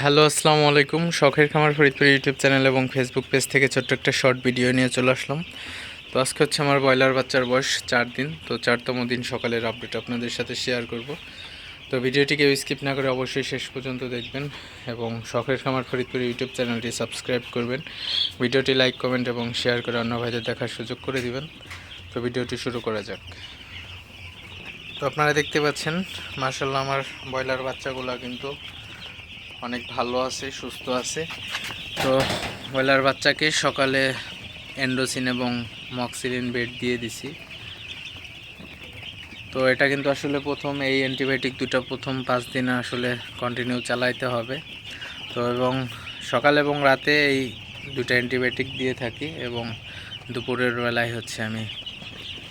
Hello, আসসালামু আলাইকুম। শখের খামার ফরিদপুর ইউটিউব চ্যানেল এবং ফেসবুক পেজ থেকে ছোট্ট একটা শর্ট ভিডিও নিয়ে চলে আসলাম। তো আজকে হচ্ছে আমার ব্রয়লার বাচ্চার বয়স চার দিন। তো চারতম দিন সকালের আপডেট আপনাদের সাথে শেয়ার করব। তো ভিডিওটি কেউ স্কিপ না করে অবশ্যই শেষ পর্যন্ত দেখবেন এবং শখের খামার ফরিদপুর ইউটিউব চ্যানেলটি সাবস্ক্রাইব করবেন। ভিডিওটি লাইক কমেন্ট এবং শেয়ার করে অন্য ভাইদের দেখার সুযোগ করে দিবেন। তো ভিডিওটি শুরু করা যাক। তো আপনারা দেখতে পাচ্ছেন মার্শাল্লাহ আমার ব্রয়লার বাচ্চাগুলো কিন্তু অনেক ভালো আছে, সুস্থ আছে। তো ব্রয়লার বাচ্চাকে সকালে এন্ডোসিন এবং মক্সিলিন বেড দিয়ে দিছি। তো এটা কিন্তু আসলে প্রথম, এই অ্যান্টিবায়োটিক দুটো প্রথম পাঁচ দিন আসলে কন্টিনিউ চালাইতে হবে। তো এবং সকাল এবং রাতে এই দুটো অ্যান্টিবায়োটিক দিয়ে থাকি এবং দুপুরের বেলায় হচ্ছে আমি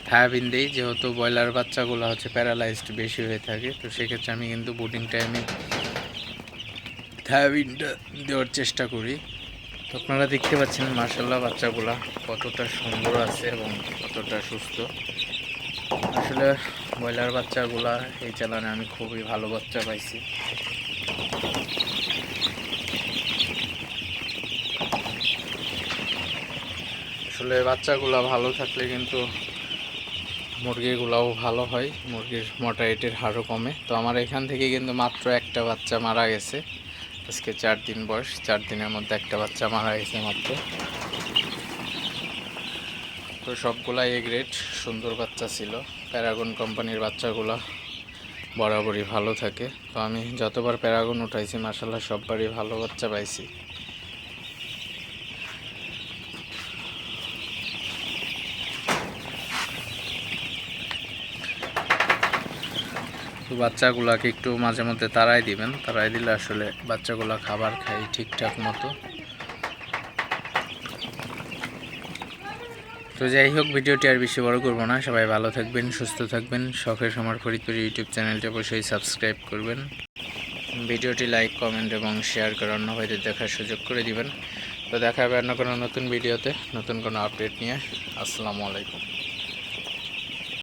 থায়াবিন দিই, যেহেতু ব্রয়লার বাচ্চাগুলো হচ্ছে প্যারালাইজড বেশি হয়ে থাকে, তো সেক্ষেত্রে আমি কিন্তু বোর্ডিং টাইমে থায়াবিনটা দেওয়ার চেষ্টা করি। তো আপনারা দেখতে পাচ্ছেন মার্শাল্লাহ বাচ্চাগুলা কতটা সুন্দর আছে এবং কতটা সুস্থ। আসলে ব্রয়লার বাচ্চাগুলা এই চালানে আমি খুবই ভালো বাচ্চা পাইছি। আসলে বাচ্চাগুলা ভালো থাকলে কিন্তু মুরগিগুলাও ভালো হয়, মুরগির মর্টালিটির হারও কমে। তো আমার এখান থেকে কিন্তু মাত্র একটা বাচ্চা মারা গেছে। আজকে চার দিন বয়স, চার দিনের মধ্যে একটা বাচ্চা মারা গেছে মাত্র। তো সবগুলাই এ গ্রেড সুন্দর বাচ্চা ছিল। প্যারাগন কোম্পানির বাচ্চাগুলা বরাবরই ভালো থাকে। তো আমি যতবার প্যারাগন উঠাইছি মার্শাল্লাহ সববারই ভালো বাচ্চা পাইছি। তো বাচ্চাগুলাকে একটু মাঝে মধ্যে তাড়াই দিবেন। তাড়াই দিলে আসলে বাচ্চাগুলা খাবার খায় ঠিকঠাক মতো। তো যাই হোক, ভিডিওটি আর বেশি বড় করব না। সবাই ভালো থাকবেন, সুস্থ থাকবেন। শখের সময় ফরিদপুর ইউটিউব চ্যানেলটি অবশ্যই সাবস্ক্রাইব করবেন। ভিডিওটি লাইক, কমেন্ট এবং শেয়ার করে অন্য ভাইদের দেখার সুযোগ করে দিবেন। তো দেখা হবে অন্য কোনো নতুন ভিডিওতে, নতুন কোনো আপডেট নিয়ে। আসসালামু আলাইকুম।